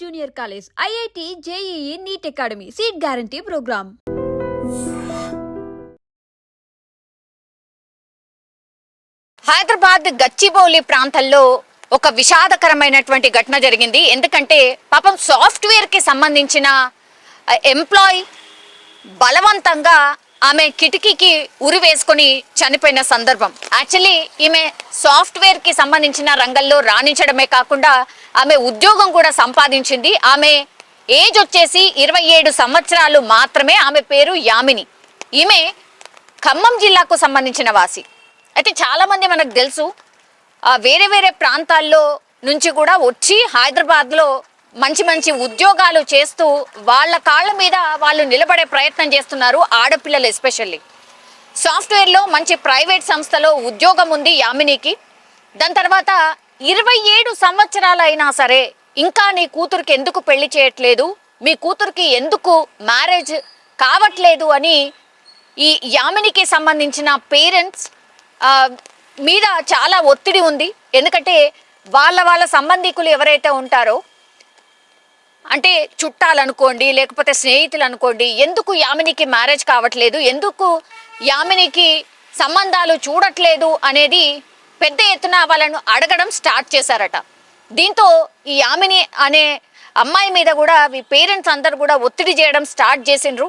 Junior college IIT JEE NEET academy. Seat guarantee program. Hyderabad Gachibowli ప్రాంతంలో ఒక విషాదకరమైనటువంటి ఘటన జరిగింది. ఎందుకంటే పాపం సాఫ్ట్వేర్కి సంబంధించిన ఎంప్లాయ్ బలవంతంగా ఆమె కిటికీకి ఉరి వేసుకొని చనిపోయిన సందర్భం. యాక్చువల్లీ ఈమె సాఫ్ట్వేర్కి సంబంధించిన రంగంలో రాణించడమే కాకుండా ఆమె ఉద్యోగం కూడా సంపాదించింది. ఆమె ఏజ్ వచ్చేసి ఇరవై ఏడు సంవత్సరాలు మాత్రమే ఆమె పేరు యామిని. ఈమె ఖమ్మం జిల్లాకు సంబంధించిన వాసి. అయితే చాలామంది మనకు తెలుసు ఆ, వేరే వేరే ప్రాంతాల్లో నుంచి కూడా వచ్చి హైదరాబాద్లో మంచి మంచి ఉద్యోగాలు చేస్తూ వాళ్ళ కాళ్ళ మీద వాళ్ళు నిలబడే ప్రయత్నం చేస్తున్నారు ఆడపిల్లలు ఎస్పెషల్లీ. సాఫ్ట్వేర్లో మంచి ప్రైవేట్ సంస్థలో ఉద్యోగం ఉంది యామినికి. దాని తర్వాత ఇరవై ఏడు సంవత్సరాలు అయినా సరే ఇంకా నీ కూతురికి ఎందుకు పెళ్ళి చేయట్లేదు? మీ కూతురికి ఎందుకు మ్యారేజ్ కావట్లేదు అని ఈ యామినికి సంబంధించిన పేరెంట్స్ మీద చాలా ఒత్తిడి ఉంది. ఎందుకంటే వాళ్ళ వాళ్ళ సంబంధికులు ఎవరైతే ఉంటారో అంటే చుట్టాలనుకోండి లేకపోతే స్నేహితులు అనుకోండి ఎందుకు యామినికి మ్యారేజ్ కావట్లేదు? ఎందుకు యామినికి సంబంధాలు చూడట్లేదు? అనేది పెద్ద ఎత్తున వాళ్ళను అడగడం స్టార్ట్ చేశారట. దీంతో ఈ యామిని అనే అమ్మాయి మీద కూడా మీ పేరెంట్స్ అందరు కూడా ఒత్తిడి చేయడం స్టార్ట్ చేసిండ్రు.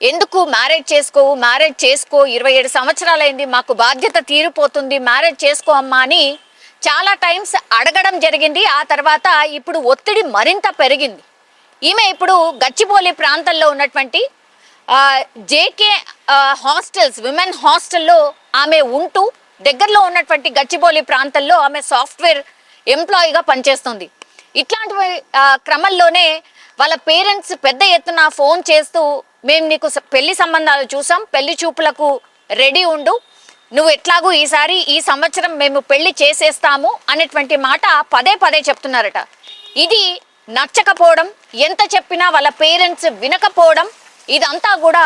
ఎందుకు మ్యారేజ్ చేసుకోవు? మ్యారేజ్ చేసుకో ఇరవై ఏడు సంవత్సరాలైంది మాకు బాధ్యత తీరిపోతుంది మ్యారేజ్ చేసుకో అమ్మా అని చాలా టైమ్స్ అడగడం జరిగింది. ఆ తర్వాత ఇప్పుడు ఒత్తిడి మరింత పెరిగింది. ఈమె ఇప్పుడు గచ్చిబౌలి ప్రాంతంలో ఉన్నటువంటి జేకే హాస్టల్స్ విమెన్ హాస్టల్లో ఆమె ఉంటూ దగ్గరలో ఉన్నటువంటి గచ్చిబౌలి ప్రాంతంలో ఆమె సాఫ్ట్వేర్ ఎంప్లాయీగా పనిచేస్తుంది. ఇట్లాంటి క్రమంలోనే వాళ్ళ పేరెంట్స్ పెద్ద ఎత్తున ఫోన్ చేస్తూ మేము నీకు పెళ్ళి సంబంధాలు చూసాం పెళ్ళి చూపులకు రెడీ ఉండు నువ్వు ఎట్లాగూ ఈసారి ఈ సంవత్సరం మేము పెళ్ళి చేసేస్తాము అనేటువంటి మాట పదే పదే చెప్తున్నారట. ఇది నచ్చకపోవడం ఎంత చెప్పినా వాళ్ళ పేరెంట్స్ వినకపోవడం ఇదంతా కూడా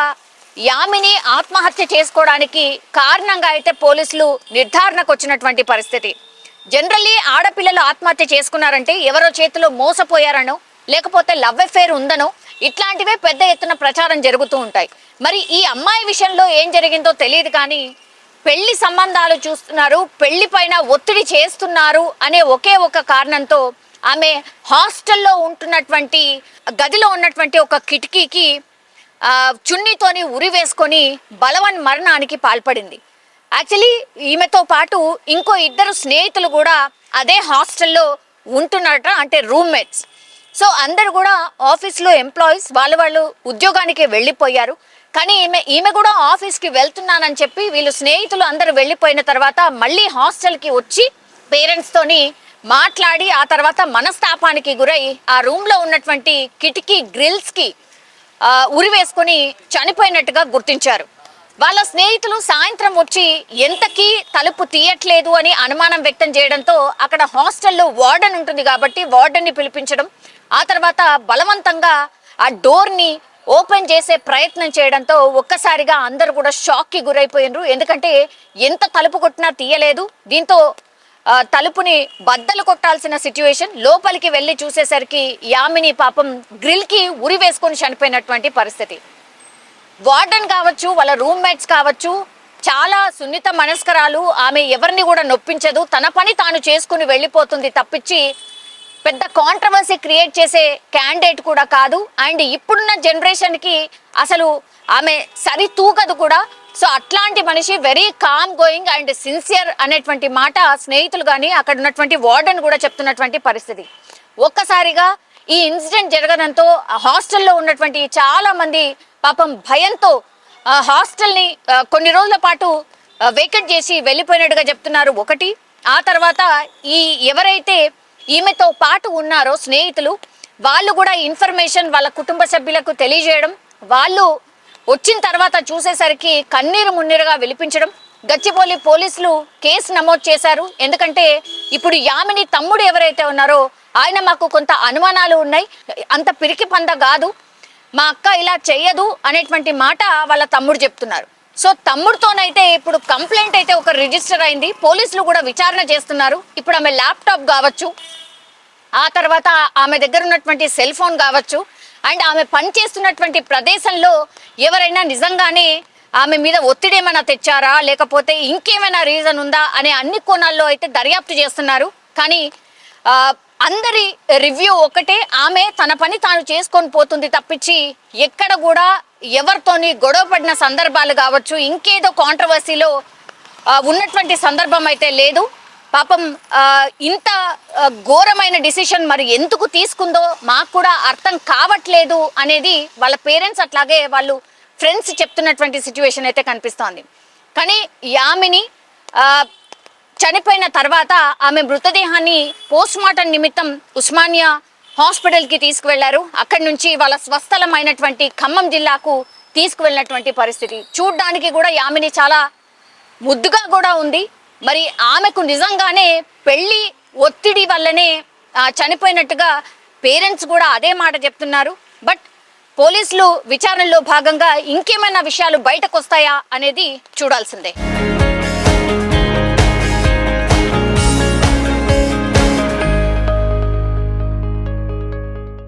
యామిని ఆత్మహత్య చేసుకోవడానికి కారణంగా అయితే పోలీసులు నిర్ధారణకు వచ్చినటువంటి పరిస్థితి. జనరల్లీ ఆడపిల్లలు ఆత్మహత్య చేసుకున్నారంటే ఎవరో చేతిలో మోసపోయారనో లేకపోతే లవ్ అఫేర్ ఉందనో ఇట్లాంటివే పెద్ద ఎత్తున ప్రచారం జరుగుతూ ఉంటాయి. మరి ఈ అమ్మాయి విషయంలో ఏం జరిగిందో తెలియదు కానీ పెళ్ళి సంబంధాలు చూస్తున్నారు పెళ్ళి పైన ఒత్తిడి చేస్తున్నారు అనే ఒకే ఒక కారణంతో ఆమె హాస్టల్లో ఉంటున్నటువంటి గదిలో ఉన్నటువంటి ఒక కిటికీకి చున్నీతోని ఉరి వేసుకొని బలవన్ మరణానికి పాల్పడింది. యాక్చువల్లీ ఈమెతో పాటు ఇంకో ఇద్దరు స్నేహితులు కూడా అదే హాస్టల్లో ఉంటున్నట అంటే రూమ్మేట్స్. సో అందరు కూడా ఆఫీస్లో ఎంప్లాయీస్ వాళ్ళు వాళ్ళు ఉద్యోగానికి వెళ్ళిపోయారు. కానీ ఈమె ఈమె కూడా ఆఫీస్కి వెళ్తున్నానని చెప్పి వీళ్ళు స్నేహితులు అందరూ వెళ్ళిపోయిన తర్వాత మళ్ళీ హాస్టల్కి వచ్చి పేరెంట్స్తోని మాట్లాడి ఆ తర్వాత మనస్తాపానికి గురై ఆ రూమ్లో ఉన్నటువంటి కిటికీ గ్రిల్స్కి ఉరి వేసుకొని చనిపోయినట్టుగా గుర్తించారు. వాళ్ళ స్నేహితులు సాయంత్రం వచ్చి ఎంతకీ తలుపు తీయట్లేదు అని అనుమానం వ్యక్తం చేయడంతో అక్కడ హాస్టల్లో వార్డెన్ ఉంటుంది కాబట్టి వార్డెన్ని పిలిపించడం ఆ తర్వాత బలవంతంగా ఆ డోర్ని ఓపెన్ చేసే ప్రయత్నం చేయడంతో ఒక్కసారిగా అందరూ కూడా షాక్కి గురైపోయినరు. ఎందుకంటే ఎంత తలుపు కొట్టినా తీయలేదు. దీంతో తలుపుని బద్దలు కొట్టాల్సిన సిచ్యువేషన్. లోపలికి వెళ్ళి చూసేసరికి యామిని పాపం గ్రిల్కి ఉరి వేసుకొని చనిపోయినటువంటి పరిస్థితి. వార్డెన్ కావచ్చు వాళ్ళ రూమ్మేట్స్ కావచ్చు చాలా సున్నిత మనస్కరాలు. ఆమె ఎవరిని కూడా నొప్పించదు. తన పని తాను చేసుకుని వెళ్ళిపోతుంది తప్పించి పెద్ద కాంట్రవర్సీ క్రియేట్ చేసే క్యాండిడేట్ కూడా కాదు. అండ్ ఇప్పుడున్న జనరేషన్కి అసలు ఆమె సరి తూగదు కూడా. సో అట్లాంటి మనిషి very calm going and sincere అనేటువంటి మాట స్నేహితులు కానీ అక్కడ ఉన్నటువంటి వార్డెన్ కూడా చెప్తున్నటువంటి పరిస్థితి. ఒక్కసారిగా ఈ ఇన్సిడెంట్ జరగడంతో హాస్టల్లో ఉన్నటువంటి చాలా మంది పాపం భయంతో హాస్టల్ని కొన్ని రోజుల పాటు వేకెట్ చేసి వెళ్ళిపోయినట్టుగా చెప్తున్నారు ఒకటి. ఆ తర్వాత ఈ ఎవరైతే ఈమెతో పాటు ఉన్నారో స్నేహితులు వాళ్ళు కూడా ఇన్ఫర్మేషన్ వాళ్ళ కుటుంబ సభ్యులకు తెలియజేయడం వాళ్ళు వచ్చిన తర్వాత చూసేసరికి కన్నీరు మున్నీరుగా విలిపించడం గచ్చిబౌలి పోలీసులు కేసు నమోదు చేశారు. ఎందుకంటే ఇప్పుడు యామిని తమ్ముడు ఎవరైతే ఉన్నారో ఆయన మాకు కొంత అనుమానాలు ఉన్నాయి. అంత పిరికి పంద కాదు. మా అక్క ఇలా చెయ్యదు అనేటువంటి మాట వాళ్ళ తమ్ముడు చెప్తున్నారు. సో తమ్ముడితోనైతే ఇప్పుడు కంప్లైంట్ అయితే ఒక రిజిస్టర్ అయింది. పోలీసులు కూడా విచారణ చేస్తున్నారు. ఇప్పుడు ఆమె ల్యాప్టాప్ కావచ్చు ఆ తర్వాత ఆమె దగ్గర ఉన్నటువంటి సెల్ ఫోన్ కావచ్చు అండ్ ఆమె పనిచేస్తున్నటువంటి ప్రదేశంలో ఎవరైనా నిజంగానే ఆమె మీద ఒత్తిడి ఏమైనా తెచ్చారా? లేకపోతే ఇంకేమైనా రీజన్ ఉందా? అనే అన్ని కోణాల్లో అయితే దర్యాప్తు చేస్తున్నారు. కానీ అందరి రివ్యూ ఒకటే. ఆమె తన పని తాను చేసుకొని పోతుంది తప్పించి ఎక్కడ కూడా ఎవరితోని గొడవ పడిన సందర్భాలు కావచ్చు ఇంకేదో కాంట్రవర్సీలో ఉన్నటువంటి సందర్భం అయితే లేదు. పాపం ఇంత ఘోరమైన డిసిషన్ మరి ఎందుకు తీసుకుందో మాకు కూడా అర్థం కావట్లేదు అనేది వాళ్ళ పేరెంట్స్ అట్లాగే వాళ్ళు ఫ్రెండ్స్ చెప్తున్నటువంటి సిచ్యువేషన్ అయితే కనిపిస్తోంది. కానీ యామిని చనిపోయిన తర్వాత ఆమె మృతదేహాన్ని పోస్ట్ మార్టం నిమిత్తం ఉస్మానియా హాస్పిటల్కి తీసుకువెళ్ళారు. అక్కడి నుంచి వాళ్ళ స్వస్థలమైనటువంటి ఖమ్మం జిల్లాకు తీసుకువెళ్ళినటువంటి పరిస్థితి. చూడ్డానికి కూడా యామిని చాలా ముద్దుగా కూడా ఉంది. మరి ఆమెకు నిజంగానే పెళ్ళి ఒత్తిడి వల్లనే చనిపోయినట్టుగా పేరెంట్స్ కూడా అదే మాట చెప్తున్నారు. బట్ పోలీసులు విచారణలో భాగంగా ఇంకేమైనా విషయాలు బయటకు వస్తాయా అనేది చూడాల్సిందే.